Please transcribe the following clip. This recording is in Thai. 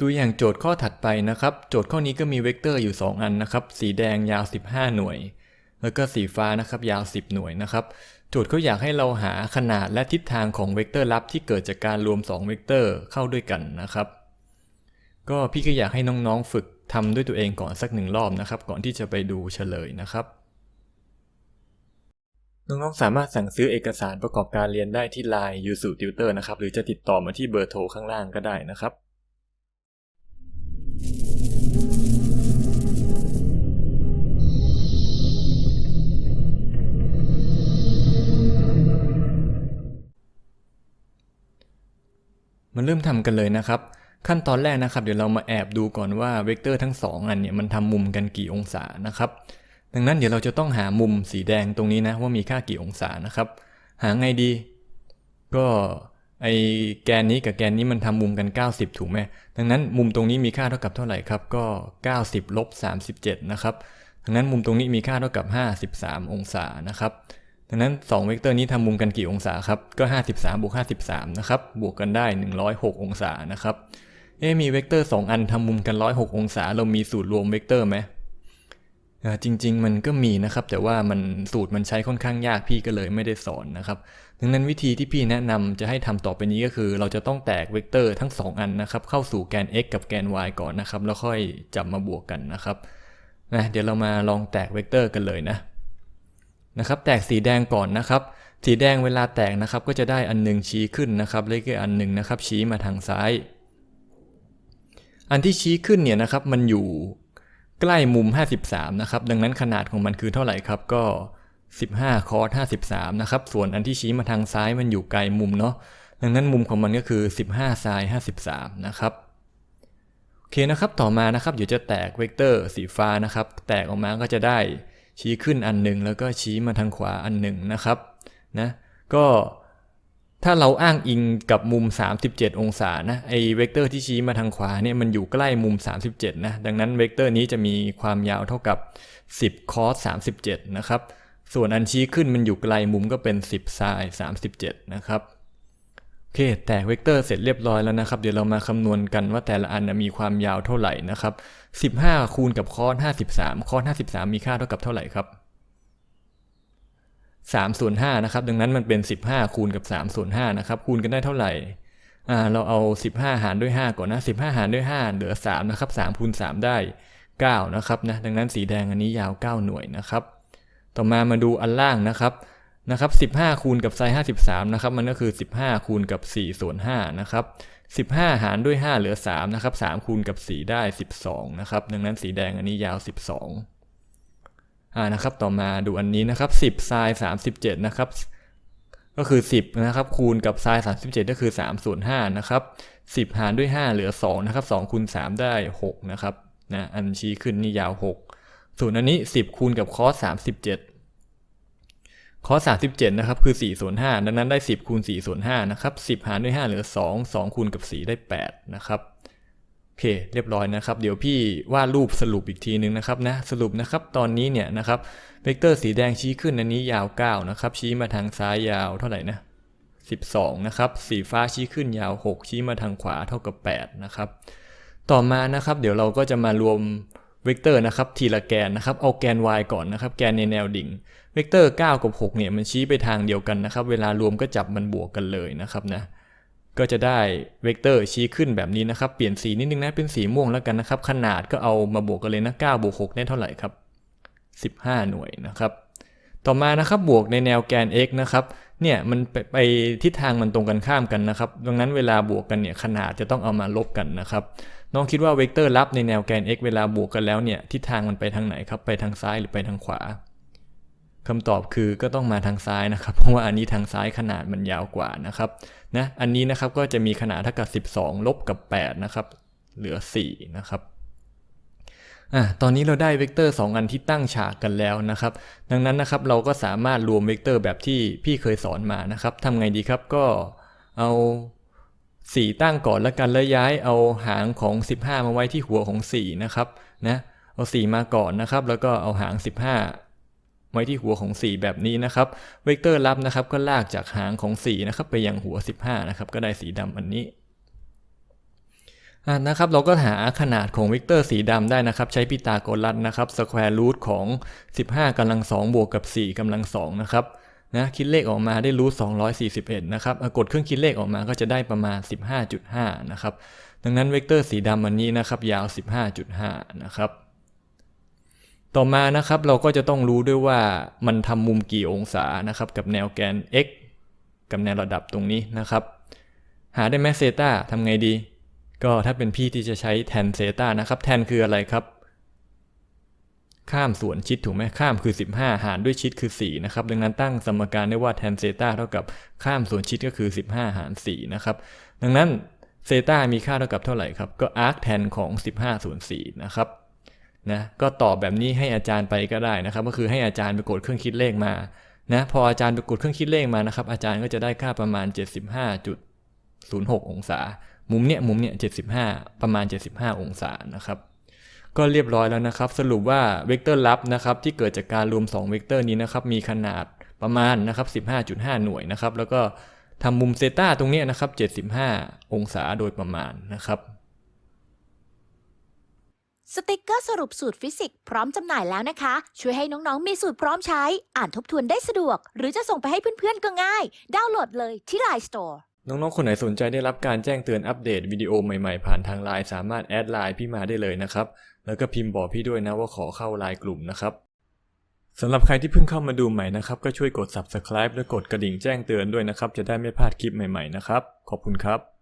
ตัวอย่างโจทย์ข้อถัดไปนะครับ โจทย์ข้อนี้ก็มีเวกเตอร์อยู่ 2 อันนะครับ สีแดงยาว 15 หน่วย แล้วก็สีฟ้านะครับยาว 10 หน่วยนะครับ โจทย์เขาอยากให้เราหาขนาดและทิศทางของเวกเตอร์ลับที่เกิดจากการรวม 2 เวกเตอร์เข้าด้วยกันนะครับ ก็พี่ก็อยากให้น้องๆฝึกทำด้วยตัวเองก่อนสักหนึ่งรอบนะครับ ก่อนที่จะไปดูเฉลยนะครับน้องๆสามารถสั่งซื้อเอกสารประกอบการเรียนได้ที่ Line u s u Tutor นะครับ หรือจะติดต่อมาที่เบอร์โทรข้างล่างก็ได้นะครับ มาเริ่มทำกันเลยนะครับ ขั้นตอนแรกนะครับ เดี๋ยวเรามาแอบดูก่อนว่าเวกเตอร์ทั้งสองอันเนี่ยมันทำมุมกันกี่องศานะครับ ดังนั้นเดี๋ยวเราจะต้องหามุมสีแดงตรงนี้นะว่ามีค่ากี่องศานะครับ หาไงดี ก็ ไอแกนนี้กับแกนนี้มันทำมุมกัน 90 ถูกไหมดังนั้นมุมตรงนี้มีค่าเท่ากับเท่าไหร่ครับ ก็ 90ลบ37 นะครับ ดังนั้นมุมตรงนี้มีค่าเท่ากับ 53 องศานะครับ ดังนั้น 2 เวกเตอร์นี้ทำมุมกันกี่องศาครับ ก็ 53บวก53 นะครับ บวกกันได้ 106 องศานะครับ เอ๊มีเวกเตอร์ 2 อันทำมุมกัน 106 องศา เรามีสูตรรวมเวกเตอร์ไหม จริง ๆ มันก็มีนะครับ แต่ว่ามันสูตรมันใช้ค่อนข้างยากพี่ก็เลยไม่ได้สอนนะครับดังนั้นวิธีที่พี่แนะนำจะให้ทำต่อไปนี้ก็คือ เราจะต้องแตกเวกเตอร์ทั้ง 2 อันนะครับ เข้าสู่แกน x กับแกน y ก่อนนะครับ แล้วค่อยจับมาบวกกันนะครับนะเดี๋ยวเรามาลองแตกเวกเตอร์กันเลยนะนะครับ แตกสีแดงก่อนนะครับ สีแดงเวลาแตกนะครับ ก็จะได้อันหนึ่งชี้ขึ้นนะครับเลขอันหนึ่งนะครับ ชี้มาทางซ้าย อันที่ชี้ขึ้นเนี่ยนะครับมันอยู่ ใกล้มุม 53 นะครับ ดังนั้นขนาดของมันคือเท่าไหร่ครับ ก็ 15 คอส53 นะครับ ส่วนอันที่ชี้มาทางซ้ายมันอยู่ไกลมุมเนาะ ดังนั้นมุมของมันก็คือ 15 ไซน์ 53 นะครับ โอเคนะครับ ต่อมานะครับ เดี๋ยวจะแตกเวกเตอร์สีฟ้านะครับ แตกออกมาก็จะได้ชี้ขึ้นอันหนึ่งแล้วก็ชี้มาทางขวาอันหนึ่งนะครับ นะ ก็ ถ้าเราอ้างอิงกับมุม 37 องศานะไอเวกเตอร์ที่ชี้มาทางขวาเนี่ยมันอยู่ใกล้มุม 37 นะ ดังนั้นเวกเตอร์นี้จะมีความยาวเท่ากับ 10 คอส 37 นะครับ ส่วนอันชี้ขึ้นมันอยู่ไกลมุมก็เป็น 10ไซน์37 นะครับโอเคแตกเวกเตอร์เสร็จเรียบร้อยแล้วนะครับ เดี๋ยวเรามาคำนวณกันว่าแต่ละอันนะมีความยาวเท่าไหร่นะครับ 15 คูณกับคอส53 คอส53 มีค่าเท่ากับเท่าไหร่ครับ 3ส่วน5นะครับ ดังนั้นมันเป็น 15 คูณกับ3ส่วน5นะครับ คูณกันได้เท่าไหร่ อ่า เราเอา 15 หารด้วย 5 ก่อนนะ 15 หารด้วย 5 เหลือ 3 นะครับ3คูณ3 ได้ 9 นะครับนะ ดังนั้นสีแดงอันนี้ยาว 9 หน่วยนะครับ ต่อมามาดูอันล่างนะครับ นะครับ 15 คูณกับไซน์53 นะครับ มันก็คือ 15 คูณกับ4ส่วน5นะครับ 15 หารด้วย 5 เหลือ 3 นะครับ 3 คูณกับ 4 ได้ 12 นะครับ ดังนั้นสีแดงอันนี้ยาว 12 อ่านะครับต่อมาดูอันนี้นะครับ 10ไซน์37 นะครับ ก็คือ 10 นะครับ คูณกับไซน์37 ก็คือ3ส่วน5นะครับ 10 หารด้วย 5 เหลือ 2 นะครับ 2 คูณ 3 ได้ 6 นะครับนะอันชี้ขึ้นนี่ยาว 6 ส่วนอันนี้ 10 คูณกับคอส37คอส37 นะครับ คือ 4 ส่วน 5 ดังนั้นได้ 10 คูณ 4 ส่วน 5 นะครับ 10 หารด้วย 5 เหลือ 2 2 คูณกับ 4 ได้ 8 นะครับ โอเคเรียบร้อยนะครับ เดี๋ยวพี่วาดรูปสรุปอีกทีนึงนะครับนะสรุปนะครับตอนนี้เนี่ยนะครับเวกเตอร์สีแดงชี้ขึ้นอันนี้ยาว 9 นะครับ ชี้มาทางซ้ายยาวเท่าไหร่นะ12 นะครับ สีฟ้าชี้ขึ้นยาว 6 ชี้มาทางขวาเท่ากับ 8 นะครับ ต่อมานะครับ เดี๋ยวเราก็จะมารวมเวกเตอร์นะครับทีละแกนนะครับเอาแกน y ก่อนนะครับ แกนในแนวดิ่งเวกเตอร์ 9 กับ 6 เนี่ยมันชี้ไปทางเดียวกันนะครับ เวลารวมก็จับมันบวกกันเลยนะครับนะ ก็จะได้เวกเตอร์ชี้ขึ้นแบบนี้นะครับเปลี่ยนสีนิดนึงนะเป็นสีม่วงแล้วกันนะครับ ขนาดก็เอามาบวกกันเลยนะ9บวก6ได้เท่าไหร่ครับ15 หน่วยนะครับ ต่อมานะครับบวกในแนวแกน x นะครับเนี่ยมันไปไปทิศทางมันตรงกันข้ามกันนะครับ ดังนั้นเวลาบวกกันเนี่ยขนาดจะต้องเอามาลบกันนะครับน้องคิดว่าเวกเตอร์ลับในแนวแกน x เวลาบวกกันแล้วเนี่ยทิศทางมันไปทางไหนครับไปทางซ้ายหรือไปทางขวา คำตอบคือก็ต้องมาทางซ้ายนะครับ เพราะว่าอันนี้ทางซ้ายขนาดมันยาวกว่านะครับนะอันนี้นะครับก็จะมีขนาดเท่ากับ 12 ลบกับ 8 นะครับ เหลือ 4 นะครับอะตอนนี้เราได้เวกเตอร์ 2 อันที่ตั้งฉากกันแล้วนะครับ ดังนั้นนะครับเราก็สามารถรวมเวกเตอร์แบบที่พี่เคยสอนมานะครับทำไงดีครับก็เอา4 ตั้งก่อนแล้วกันแล้วย้ายเอาหางของ 15 มาไว้ที่หัวของ4นะครับนะเอา 4 มาก่อนนะครับ แล้วก็เอาหาง 15 ไว้ที่หัวของ 4 แบบนี้นะครับ เวกเตอร์ลับนะครับก็ลากจากหางของ4นะครับไปยังหัว 15นะครับก็ได้สีดำอันนี้ะนะครับเราก็หาขนาดของเวกเตอร์สีดำได้นะครับ ใช้พีตาโกรัสนะครับสแควร์รูทของ 15กำลัง 2 บวกกับ 4กำลัง 2 นะครับนะคิดเลขออกมาได้รูท241 นะครับกดเครื่องคิดเลขออกมาก็จะได้ประมาณ 15.5 นะครับ ดังนั้นเวกเตอร์สีดำอันนี้นะครับยาว 15.5 นะครับ ต่อมานะครับเราก็จะต้องรู้ด้วยว่ามันทำมุมกี่องศานะครับกับแนวแกน x กับแนวระดับตรงนี้นะครับ หาได้ไหมเซตาทำไงดี ก็ถ้าเป็นพี่ที่จะใช้แทนเซตานะครับแทนคืออะไรครับ ข้ามส่วนชิดถูกไหมข้ามคือ 15 หารด้วยชิดคือ 4 นะครับ ดังนั้นตั้งสมการได้ว่าแทนเซตาเท่ากับข้ามส่วนชิดก็คือ 15 หาร 4 นะครับ ดังนั้นเซตามีค่าเท่ากับเท่าไหร่ครับก็อาร์คแทนของ 15ส่วน4นะครับ นะก็ตอบแบบนี้ให้อาจารย์ไปก็ได้นะครับ ก็คือให้อาจารย์ไปกดเครื่องคิดเลขมานะพออาจารย์ไปกดเครื่องคิดเลขมานะครับ อาจารย์ก็จะได้ค่าประมาณ 75.06 องศา มุมเนี้ยมุมเนี้ย75 ประมาณ 75 องศานะครับก็เรียบร้อยแล้วนะครับ สรุปว่าเวกเตอร์ลับนะครับที่เกิดจากการรวม 2 เวกเตอร์นี้นะครับมีขนาดประมาณนะครับ15.5 หน่วยนะครับแล้วก็ทำมุมเซตาตรงเนี้ยนะครับ75 องศาโดยประมาณนะครับ สติกเกอร์สรุปสูตรฟิสิกส์พร้อมจำหน่ายแล้วนะคะ ช่วยให้น้องๆ มีสูตรพร้อมใช้ อ่านทบทวนได้สะดวก หรือจะส่งไปให้เพื่อนๆ ก็ง่าย ดาวน์โหลดเลยที่ Line Store น้องๆ คนไหนสนใจได้รับการแจ้งเตือนอัปเดตวิดีโอใหม่ๆ ผ่านทางไลน์สามารถแอดไลน์พี่มาได้เลยนะครับ แล้วก็พิมพ์บอกพี่ด้วยนะว่าขอเข้าไลน์กลุ่มนะครับสำหรับใครที่เพิ่งเข้ามาดูใหม่นะครับ ก็ช่วยกด subscribe และกดกระดิ่งแจ้งเตือนด้วยนะครับ จะได้ไม่พลาดคลิปใหม่ๆนะครับขอบคุณครับ